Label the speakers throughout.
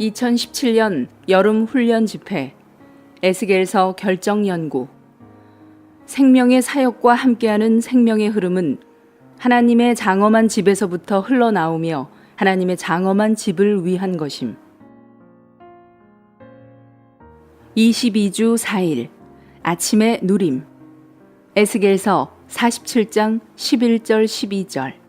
Speaker 1: 2017년 여름 훈련 집회 에스겔서 결정 연구. 생명의 사역과 함께하는 생명의 흐름은 하나님의 장엄한 집에서부터 흘러나오며 하나님의 장엄한 집을 위한 것임. 22주 4일 아침의 누림. 에스겔서 47장 11절 12절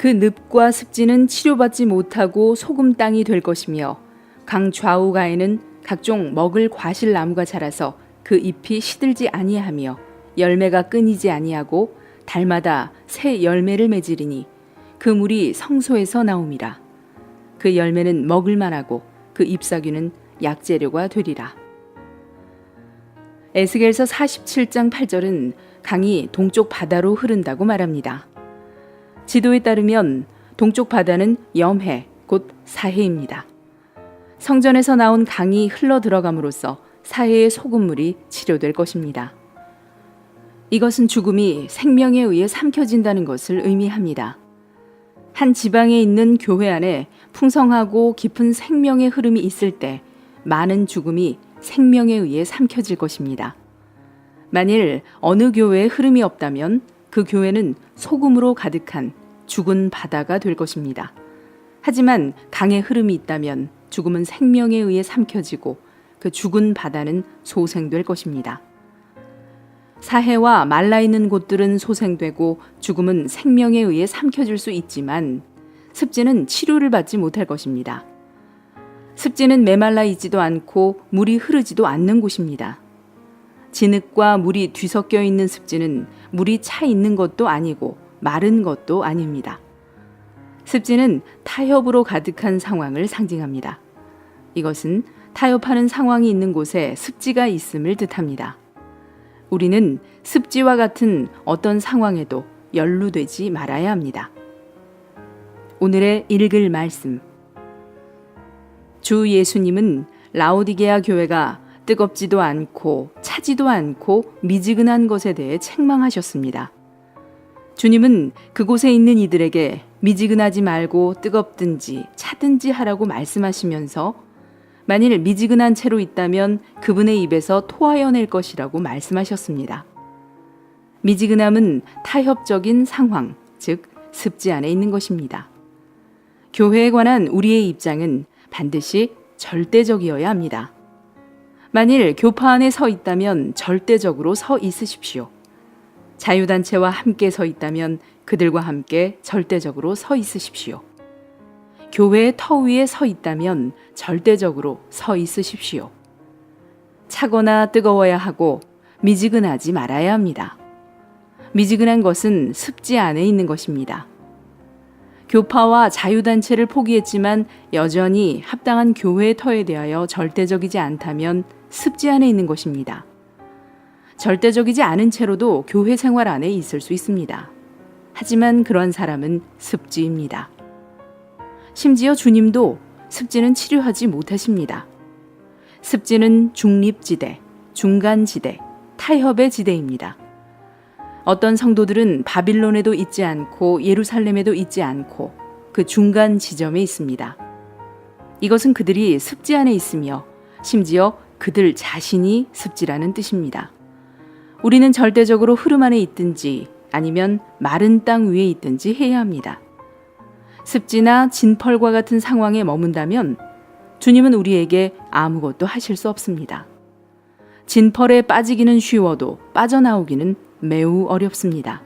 Speaker 1: 그 늪과 습지는 치료받지 못하고 소금 땅이 될 것이며 강 좌우가에는 각종 먹을 과실 나무가 자라서 그 잎이 시들지 아니하며 열매가 끊이지 아니하고 달마다 새 열매를 맺으리니 그 물이 성소에서 나옴이라 그 열매는 먹을 만하고 그 잎사귀는 약재료가 되리라 에스겔서 47장 8절은 강이 동쪽 바다로 흐른다고 말합니다. 지도에 따르면 동쪽 바다는 염해, 곧 사해입니다. 성전에서 나온 강이 흘러 들어감으로써 사해의 소금물이 치료될 것입니다. 이것은 죽음이 생명에 의해 삼켜진다는 것을 의미합니다. 한 지방에 있는 교회 안에 풍성하고 깊은 생명의 흐름이 있을 때 많은 죽음이 생명에 의해 삼켜질 것입니다. 만일 어느 교회에 흐름이 없다면 그 교회는 소금으로 가득한 죽은 바다가 될 것입니다. 하지만 강의 흐름이 있다면 죽음은 생명에 의해 삼켜지고 그 죽은 바다는 소생될 것입니다. 사해와 말라 있는 곳들은 소생되고 죽음은 생명에 의해 삼켜질 수 있지만 습지는 치료를 받지 못할 것입니다. 습지는 메말라 있지도 않고 물이 흐르지도 않는 곳입니다. 진흙과 물이 뒤섞여 있는 습지는 물이 차 있는 것도 아니고 마른 것도 아닙니다. 습지는 타협으로 가득한 상황을 상징합니다. 이것은 타협하는 상황이 있는 곳에 습지가 있음을 뜻합니다. 우리는 습지와 같은 어떤 상황에도 연루되지 말아야 합니다. 오늘의 읽을 말씀. 주 예수님은 라오디게아 교회가 뜨겁지도 않고 차지도 않고 미지근한 것에 대해 책망하셨습니다. 주님은 그곳에 있는 이들에게 미지근하지 말고 뜨겁든지 차든지 하라고 말씀하시면서 만일 미지근한 채로 있다면 그분의 입에서 토하여낼 것이라고 말씀하셨습니다. 미지근함은 타협적인 상황, 즉 습지 안에 있는 것입니다. 교회에 관한 우리의 입장은 반드시 절대적이어야 합니다. 만일 교파 안에 서 있다면 절대적으로 서 있으십시오. 자유단체와 함께 서 있다면 그들과 함께 절대적으로 서 있으십시오. 교회의 터 위에 서 있다면 절대적으로 서 있으십시오. 차거나 뜨거워야 하고 미지근하지 말아야 합니다. 미지근한 것은 습지 안에 있는 것입니다. 교파와 자유단체를 포기했지만 여전히 합당한 교회의 터에 대하여 절대적이지 않다면 습지 안에 있는 것입니다. 절대적이지 않은 채로도 교회 생활 안에 있을 수 있습니다. 하지만 그런 사람은 습지입니다. 심지어 주님도 습지는 치료하지 못하십니다. 습지는 중립지대, 중간지대, 타협의 지대입니다. 어떤 성도들은 바빌론에도 있지 않고 예루살렘에도 있지 않고 그 중간 지점에 있습니다. 이것은 그들이 습지 안에 있으며 심지어 그들 자신이 습지라는 뜻입니다. 우리는 절대적으로 흐름 안에 있든지 아니면 마른 땅 위에 있든지 해야 합니다. 습지나 진펄과 같은 상황에 머문다면 주님은 우리에게 아무것도 하실 수 없습니다. 진펄에 빠지기는 쉬워도 빠져나오기는 매우 어렵습니다.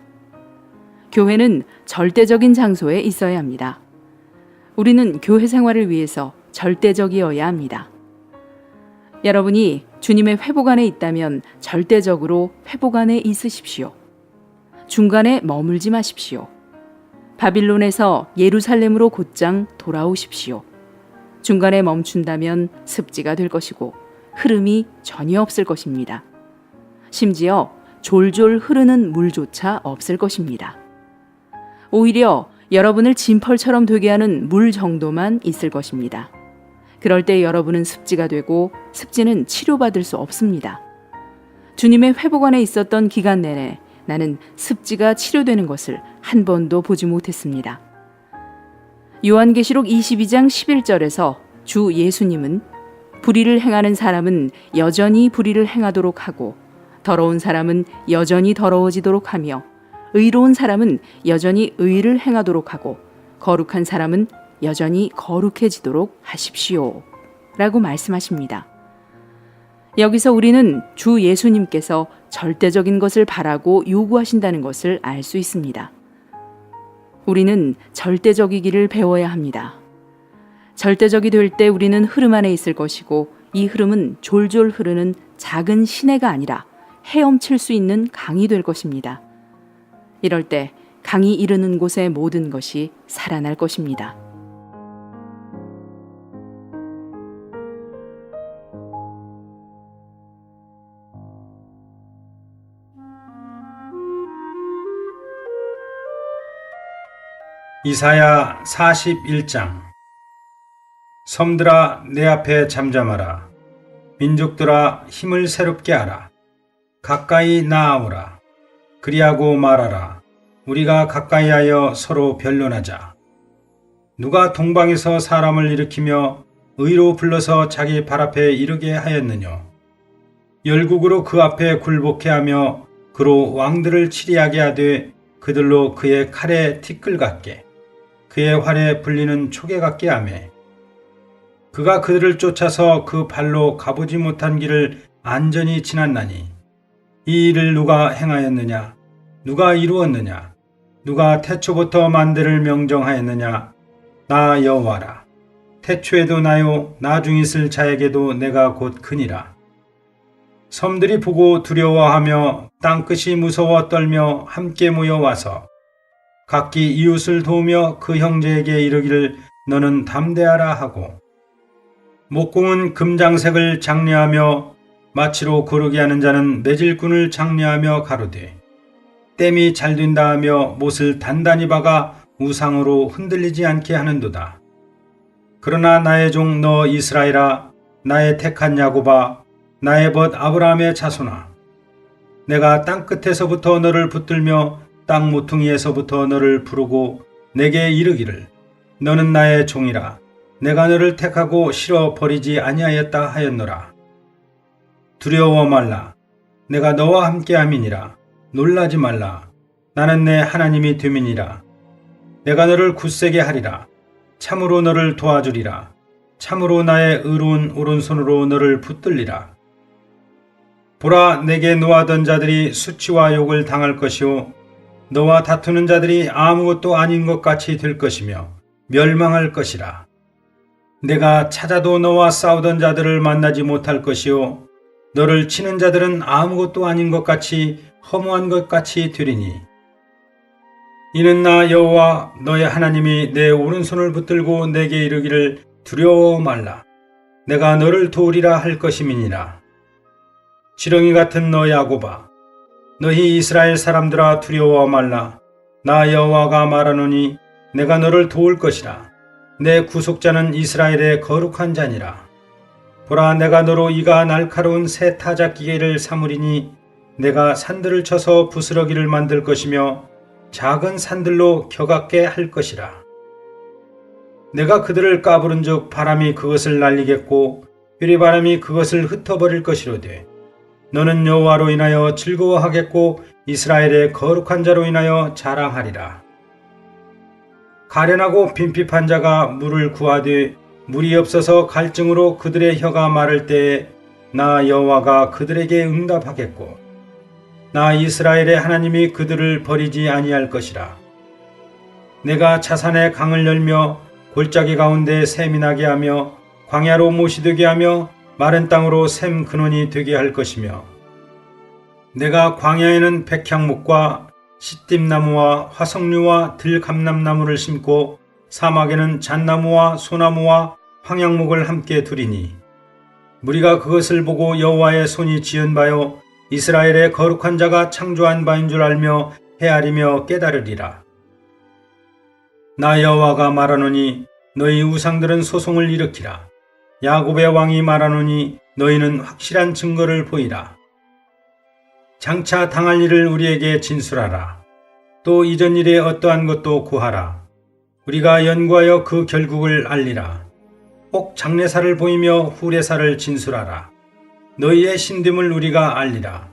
Speaker 1: 교회는 절대적인 장소에 있어야 합니다. 우리는 교회 생활을 위해서 절대적이어야 합니다. 여러분이 주님의 회복 안에 있다면 절대적으로 회복 안에 있으십시오. 중간에 머물지 마십시오. 바빌론에서 예루살렘으로 곧장 돌아오십시오. 중간에 멈춘다면 습지가 될 것이고 흐름이 전혀 없을 것입니다. 심지어 졸졸 흐르는 물조차 없을 것입니다. 오히려 여러분을 진펄처럼 되게 하는 물 정도만 있을 것입니다. 그럴 때 여러분은 습지가 되고 습지는 치료받을 수 없습니다. 주님의 회복 안에 있었던 기간 내내 나는 습지가 치료되는 것을 한 번도 보지 못했습니다. 요한계시록 22장 11절에서 주 예수님은 불의를 행하는 사람은 여전히 불의를 행하도록 하고 더러운 사람은 여전히 더러워지도록 하며 의로운 사람은 여전히 의를 행하도록 하고 거룩한 사람은 여전히 거룩해지도록 하십시오. 라고 말씀하십니다. 여기서 우리는 주 예수님께서 절대적인 것을 바라고 요구하신다는 것을 알 수 있습니다. 우리는 절대적이기를 배워야 합니다. 절대적이 될 때 우리는 흐름 안에 있을 것이고 이 흐름은 졸졸 흐르는 작은 시내가 아니라 헤엄칠 수 있는 강이 될 것입니다. 이럴 때 강이 이르는 곳의 모든 것이 살아날 것입니다.
Speaker 2: 이사야 41장. 섬들아 내 앞에 잠잠하라. 민족들아 힘을 새롭게 하라. 가까이 나아오라. 그리하고 말하라. 우리가 가까이하여 서로 변론하자. 누가 동방에서 사람을 일으키며 의로 불러서 자기 발 앞에 이르게 하였느냐 열국으로 그 앞에 굴복해 하며 그로 왕들을 치리하게 하되 그들로 그의 칼에 티끌 같게 그의 활에 불리는 초계 같게 하매 그가 그들을 쫓아서 그 발로 가보지 못한 길을 안전히 지났나니 이 일을 누가 행하였느냐? 누가 이루었느냐? 누가 태초부터 만대를 명정하였느냐? 나 여호와라. 태초에도 나요 나중 있을 자에게도 내가 곧 크니라. 섬들이 보고 두려워하며 땅끝이 무서워 떨며 함께 모여 와서 각기 이웃을 도우며 그 형제에게 이르기를 너는 담대하라 하고 목공은 금장색을 장려하며 마치로 고르게 하는 자는 매질꾼을 장려하며 가로되 땜이 잘 된다 하며 못을 단단히 박아 우상으로 흔들리지 않게 하는도다. 그러나 나의 종 너 이스라엘아 나의 택한 야고바 나의 벗 아브라함의 자손아 내가 땅 끝에서부터 너를 붙들며 땅 모퉁이에서부터 너를 부르고 내게 이르기를 너는 나의 종이라. 내가 너를 택하고 실어 버리지 아니하였다 하였노라. 두려워 말라. 내가 너와 함께 함이니라. 놀라지 말라. 나는 내 하나님이 됨이니라. 내가 너를 굳세게 하리라. 참으로 너를 도와주리라. 참으로 나의 의로운 오른손으로 너를 붙들리라. 보라 내게 노하던 자들이 수치와 욕을 당할 것이요 너와 다투는 자들이 아무것도 아닌 것 같이 될 것이며 멸망할 것이라. 내가 찾아도 너와 싸우던 자들을 만나지 못할 것이요. 너를 치는 자들은 아무것도 아닌 것 같이 허무한 것 같이 되리니. 이는 나 여호와 너의 하나님이 내 오른손을 붙들고 내게 이르기를 두려워 말라. 내가 너를 도우리라 할 것임이니라. 지렁이 같은 너 야고바 너희 이스라엘 사람들아 두려워 말라. 나 여호와가 말하노니 내가 너를 도울 것이라. 내 구속자는 이스라엘의 거룩한 자니라. 보라 내가 너로 이가 날카로운 새 타작 기계를 삼으리니 내가 산들을 쳐서 부스러기를 만들 것이며 작은 산들로 격악게 할 것이라. 내가 그들을 까부른즉 바람이 그것을 날리겠고 유리바람이 그것을 흩어버릴 것이로되 너는 여호와로 인하여 즐거워하겠고 이스라엘의 거룩한 자로 인하여 자랑하리라. 가련하고 빈핍한 자가 물을 구하되 물이 없어서 갈증으로 그들의 혀가 마를 때에 나 여호와가 그들에게 응답하겠고 나 이스라엘의 하나님이 그들을 버리지 아니할 것이라. 내가 자산의 강을 열며 골짜기 가운데 샘이 나게 하며 광야로 못이 되게 하며 마른 땅으로 샘 근원이 되게 할 것이며 내가 광야에는 백향목과 시띠나무와 화석류와 들감람나무를 심고 사막에는 잣나무와 소나무와 황양목을 함께 두리니 무리가 그것을 보고 여호와의 손이 지은 바요 이스라엘의 거룩한 자가 창조한 바인 줄 알며 헤아리며 깨달으리라. 나 여호와가 말하노니 너희 우상들은 소송을 일으키라. 야곱의 왕이 말하노니 너희는 확실한 증거를 보이라. 장차 당할 일을 우리에게 진술하라. 또 이전 일에 어떠한 것도 구하라. 우리가 연구하여 그 결국을 알리라. 혹 장례사를 보이며 후례사를 진술하라. 너희의 신됨을 우리가 알리라.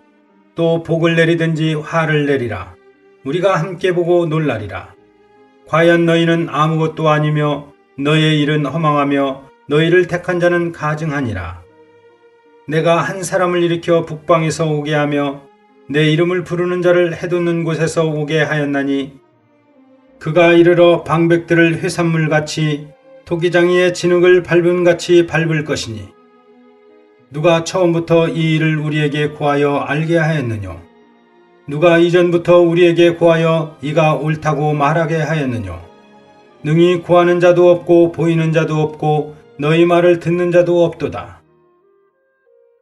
Speaker 2: 또 복을 내리든지 화를 내리라. 우리가 함께 보고 놀라리라. 과연 너희는 아무것도 아니며 너희의 일은 허망하며 너희를 택한 자는 가증하니라. 내가 한 사람을 일으켜 북방에서 오게 하며 내 이름을 부르는 자를 해돋는 곳에서 오게 하였나니 그가 이르러 방백들을 회산물같이 토기장이의 진흙을 밟은 같이 밟을 것이니 누가 처음부터 이 일을 우리에게 고하여 알게 하였느뇨 누가 이전부터 우리에게 고하여 이가 옳다고 말하게 하였느뇨 능히 구하는 자도 없고 보이는 자도 없고 너희 말을 듣는 자도 없도다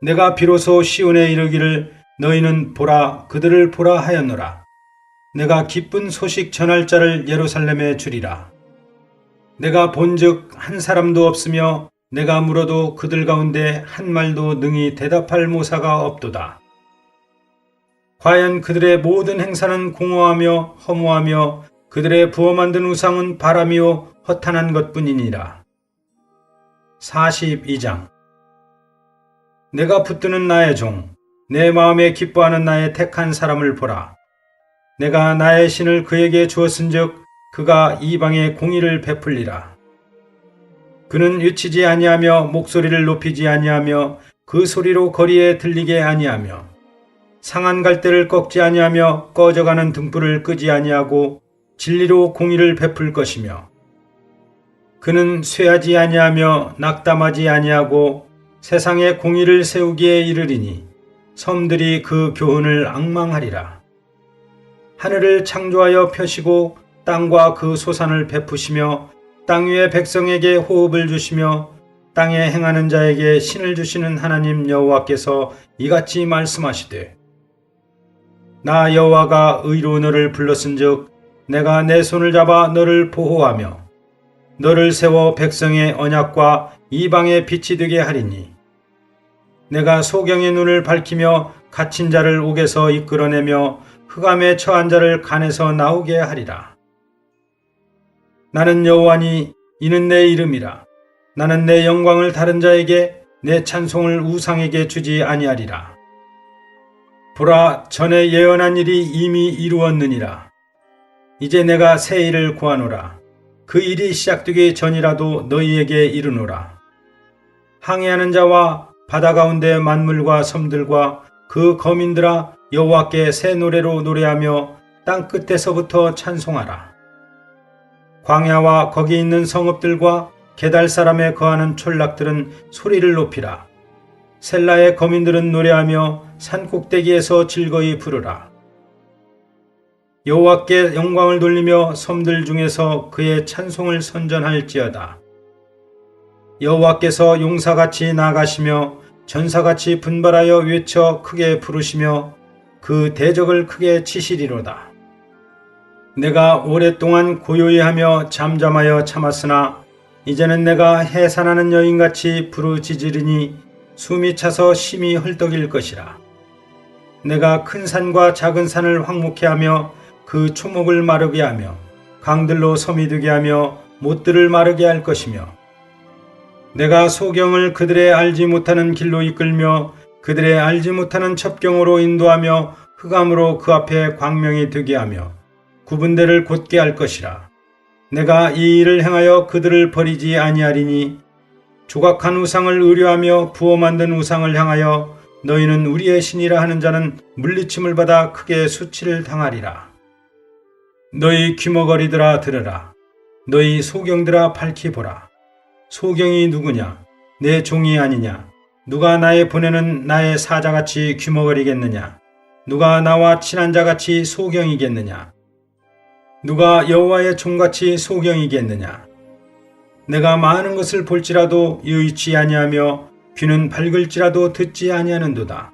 Speaker 2: 내가 비로소 시온에 이르기를 너희는 보라 그들을 보라 하였노라 내가 기쁜 소식 전할 자를 예루살렘에 주리라 내가 본즉 한 사람도 없으며 내가 물어도 그들 가운데 한 말도 능히 대답할 모사가 없도다. 과연 그들의 모든 행사는 공허하며 허무하며 그들의 부어 만든 우상은 바람이요 허탄한 것뿐이니라. 42장 내가 붙드는 나의 종, 내 마음에 기뻐하는 나의 택한 사람을 보라. 내가 나의 신을 그에게 주었은 즉 그가 이방에 공의를 베풀리라. 그는 유치지 아니하며 목소리를 높이지 아니하며 그 소리로 거리에 들리게 아니하며 상한 갈대를 꺾지 아니하며 꺼져가는 등불을 끄지 아니하고 진리로 공의를 베풀 것이며 그는 쇠하지 아니하며 낙담하지 아니하고 세상에 공의를 세우기에 이르리니 섬들이 그 교훈을 앙망하리라. 하늘을 창조하여 펴시고 땅과 그 소산을 베푸시며 땅 위의 백성에게 호흡을 주시며 땅에 행하는 자에게 신을 주시는 하나님 여호와께서 이같이 말씀하시되 나 여호와가 의로 너를 불렀은즉 내가 내 손을 잡아 너를 보호하며 너를 세워 백성의 언약과 이방의 빛이 되게 하리니 내가 소경의 눈을 밝히며 갇힌 자를 옥에서 이끌어내며 흑암에 처한 자를 간에서 나오게 하리라. 나는 여호와니 이는 내 이름이라. 나는 내 영광을 다른 자에게 내 찬송을 우상에게 주지 아니하리라. 보라 전에 예언한 일이 이미 이루었느니라. 이제 내가 새 일을 구하노라. 그 일이 시작되기 전이라도 너희에게 이르노라. 항해하는 자와 바다 가운데 만물과 섬들과 그 거민들아 여호와께 새 노래로 노래하며 땅 끝에서부터 찬송하라. 광야와 거기 있는 성읍들과 게달 사람에 거하는 촌락들은 소리를 높이라. 셀라의 거민들은 노래하며 산 꼭대기에서 즐거이 부르라. 여호와께 영광을 돌리며 섬들 중에서 그의 찬송을 선전할지어다. 여호와께서 용사같이 나가시며 전사같이 분발하여 외쳐 크게 부르시며 그 대적을 크게 치시리로다. 내가 오랫동안 고요히 하며 잠잠하여 참았으나 이제는 내가 해산하는 여인같이 부르짖으리니 숨이 차서 심히 헐떡일 것이라. 내가 큰 산과 작은 산을 황무케 하며 그 초목을 마르게 하며 강들로 섬이 되게 하며 못들을 마르게 할 것이며 내가 소경을 그들의 알지 못하는 길로 이끌며 그들의 알지 못하는 첩경으로 인도하며 흑암으로 그 앞에 광명이 되게 하며 구분대를 곧게 할 것이라. 내가 이 일을 행하여 그들을 버리지 아니하리니 조각한 우상을 의뢰하며 부어 만든 우상을 향하여 너희는 우리의 신이라 하는 자는 물리침을 받아 크게 수치를 당하리라. 너희 귀머거리들아 들으라. 너희 소경들아 밝히 보라. 소경이 누구냐? 내 종이 아니냐? 누가 나의 보내는 나의 사자같이 귀머거리겠느냐? 누가 나와 친한 자같이 소경이겠느냐? 누가 여호와의 종같이 소경이겠느냐? 내가 많은 것을 볼지라도 유의치 아니하며 귀는 밝을지라도 듣지 아니하는도다.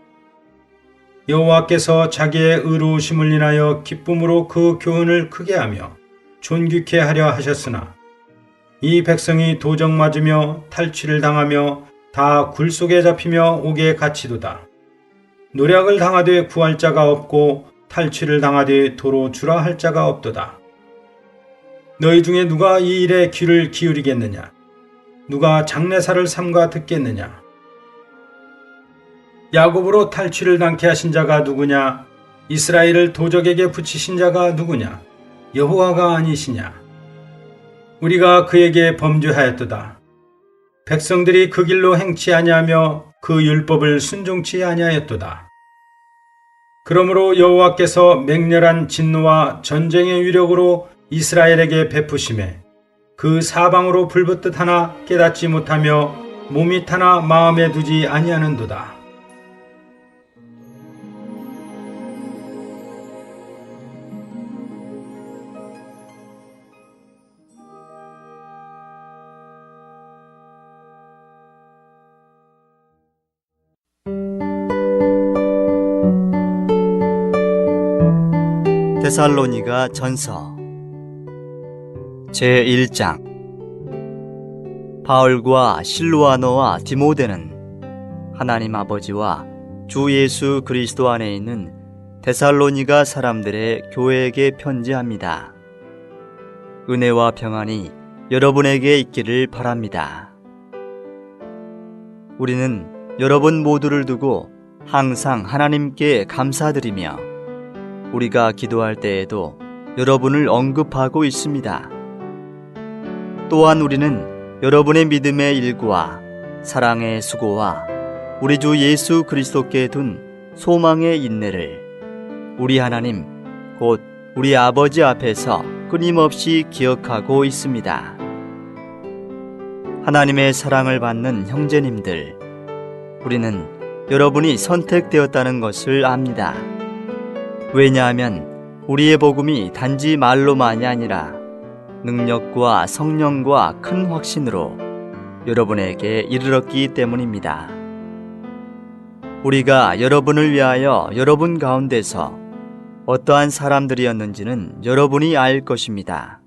Speaker 2: 여호와께서 자기의 의로우심을 인하여 기쁨으로 그 교훈을 크게 하며 존귀케 하려 하셨으나 이 백성이 도적 맞으며 탈취를 당하며 다 굴 속에 잡히며 옥에 갇히도다. 노력을 당하되 구할 자가 없고 탈취를 당하되 도로 주라 할 자가 없도다. 너희 중에 누가 이 일에 귀를 기울이겠느냐? 누가 장례사를 삼가 듣겠느냐? 야곱으로 탈취를 당케 하신 자가 누구냐? 이스라엘을 도적에게 붙이신 자가 누구냐? 여호와가 아니시냐? 우리가 그에게 범죄하였도다. 백성들이 그 길로 행치 아니하며 그 율법을 순종치 아니하였도다. 그러므로 여호와께서 맹렬한 진노와 전쟁의 위력으로 이스라엘에게 베푸심에 그 사방으로 불붙듯 하나 깨닫지 못하며 몸이 타나 마음에 두지 아니하는도다.
Speaker 3: 데살로니가 전서 제 1장 바울과 실루아노와 디모데는 하나님 아버지와 주 예수 그리스도 안에 있는 데살로니가 사람들의 교회에게 편지합니다. 은혜와 평안이 여러분에게 있기를 바랍니다. 우리는 여러분 모두를 두고 항상 하나님께 감사드리며 우리가 기도할 때에도 여러분을 언급하고 있습니다. 또한 우리는 여러분의 믿음의 일과 사랑의 수고와 우리 주 예수 그리스도께 둔 소망의 인내를 우리 하나님 곧 우리 아버지 앞에서 끊임없이 기억하고 있습니다. 하나님의 사랑을 받는 형제님들, 우리는 여러분이 선택되었다는 것을 압니다. 왜냐하면 우리의 복음이 단지 말로만이 아니라 능력과 성령과 큰 확신으로 여러분에게 이르렀기 때문입니다. 우리가 여러분을 위하여 여러분 가운데서 어떠한 사람들이었는지는 여러분이 알 것입니다.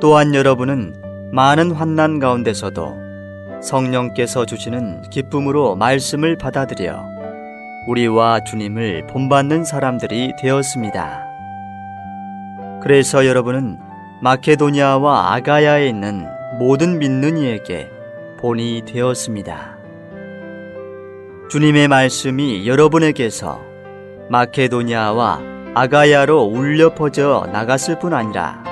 Speaker 3: 또한 여러분은 많은 환난 가운데서도 성령께서 주시는 기쁨으로 말씀을 받아들여 우리와 주님을 본받는 사람들이 되었습니다. 그래서 여러분은 마케도니아와 아가야에 있는 모든 믿는 이에게 본이 되었습니다. 주님의 말씀이 여러분에게서 마케도니아와 아가야로 울려 퍼져 나갔을 뿐 아니라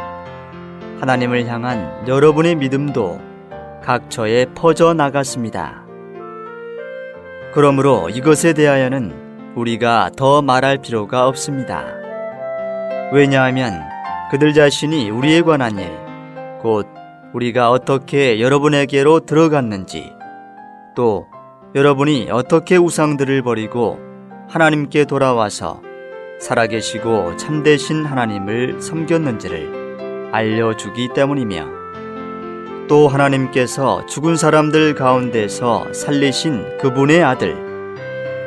Speaker 3: 하나님을 향한 여러분의 믿음도 각처에 퍼져 나갔습니다. 그러므로 이것에 대하여는 우리가 더 말할 필요가 없습니다. 왜냐하면 그들 자신이 우리에 관한 일, 곧 우리가 어떻게 여러분에게로 들어갔는지, 또 여러분이 어떻게 우상들을 버리고 하나님께 돌아와서 살아계시고 참되신 하나님을 섬겼는지를 알려주기 때문이며, 또 하나님께서 죽은 사람들 가운데서 살리신 그분의 아들,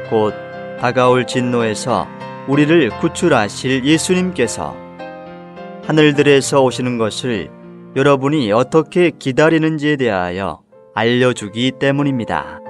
Speaker 3: 곧 다가올 진노에서 우리를 구출하실 예수님께서 하늘들에서 오시는 것을 여러분이 어떻게 기다리는지에 대하여 알려주기 때문입니다.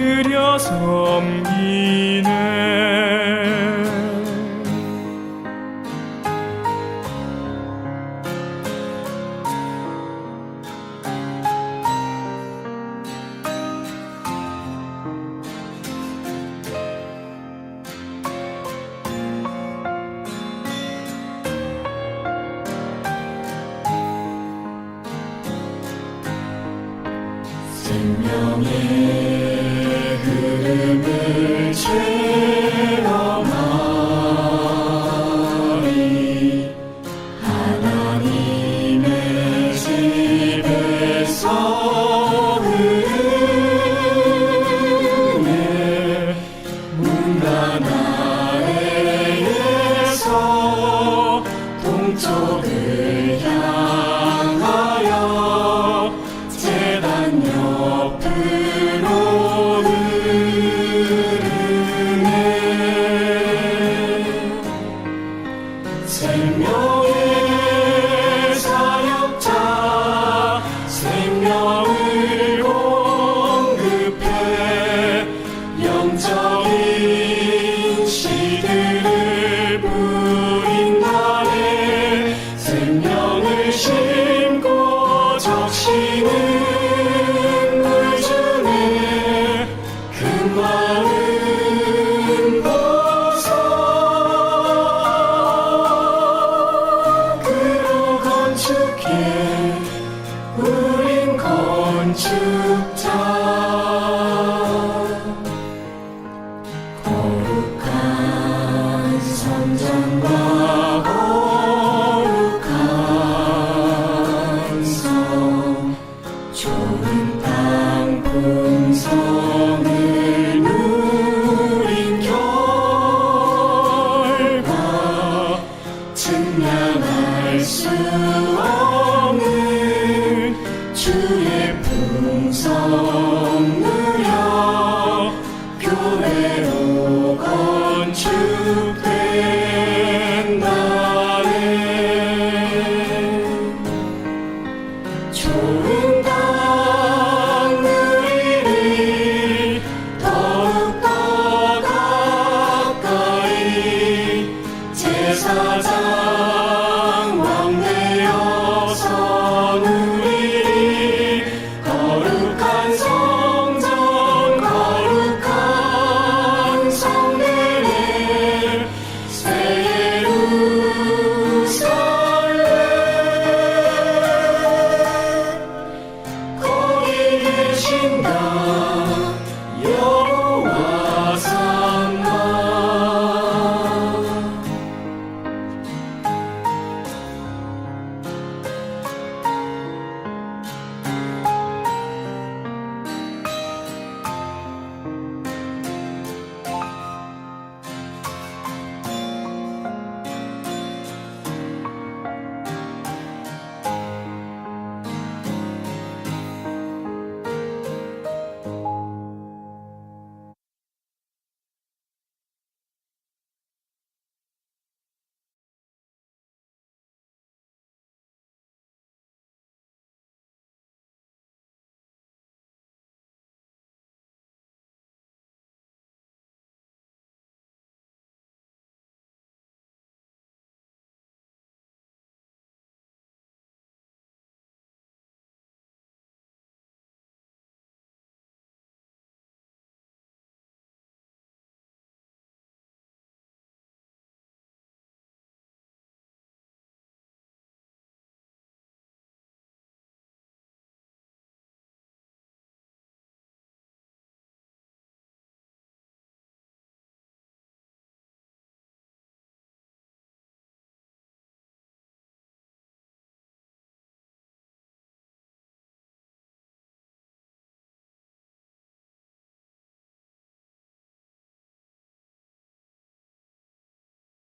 Speaker 4: 들여 섬기네